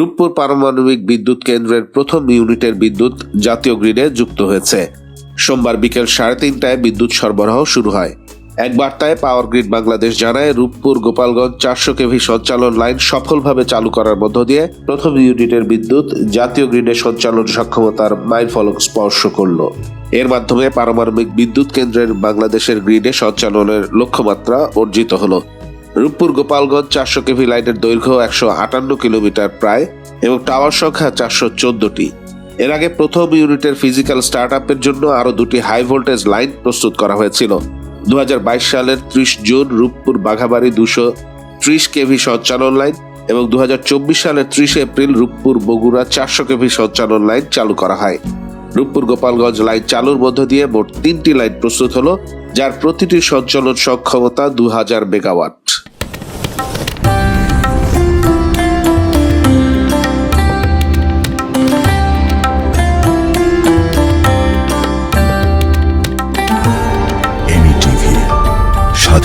রূপপুর পারমাণবিক বিদ্যুৎ কেন্দ্রের প্রথম ইউনিটের বিদ্যুৎ জাতীয় গ্রিডে যুক্ত হয়েছে। সোমবার বিকেল সাড়ে তিনটায় বিদ্যুৎ সরবরাহ শুরু হয়। এক বার্তায় পাওয়ার গ্রিড বাংলাদেশ জানায়, রূপপুর গোপালগঞ্জ চারশো কেভি সঞ্চালন লাইন সফলভাবে চালু করার মধ্য দিয়ে প্রথম ইউনিটের বিদ্যুৎ জাতীয় গ্রিডে সঞ্চালন সক্ষমতার মাইলফলক স্পর্শ করল। এর মাধ্যমে পারমাণবিক বিদ্যুৎ কেন্দ্রের বাংলাদেশের গ্রিডে সঞ্চালনের লক্ষ্যমাত্রা অর্জিত হলো। রূপপুর গোপালগঞ্জ চারশো কেভি লাইনের দৈর্ঘ্য একশো আটান্ন কিলোমিটার প্রায় এবং টাওয়ার সংখ্যা চারশো চোদ্দটি। এর আগে প্রথম ইউনিটের ফিজিক্যাল স্টার্ট আপের জন্য আরও দুটি হাই ভোল্টেজ লাইন প্রস্তুত করা হয়েছিল। দু হাজার বাইশ সালের ত্রিশ জুন রূপপুর বাঘাবাড়ি দুশো ত্রিশ কেভি সঞ্চালন লাইন এবং দু হাজার চব্বিশ সালের ত্রিশ এপ্রিল রূপপুর বগুড়া চারশো কেভি সঞ্চালন লাইন চালু করা হয়। রূপপুর গোপালগঞ্জ লাইন চালুর মধ্য দিয়ে মোট তিনটি লাইন প্রস্তুত হলো, যার প্রতিটি সঞ্চালন সক্ষমতা দু হাজার মেগাওয়াট।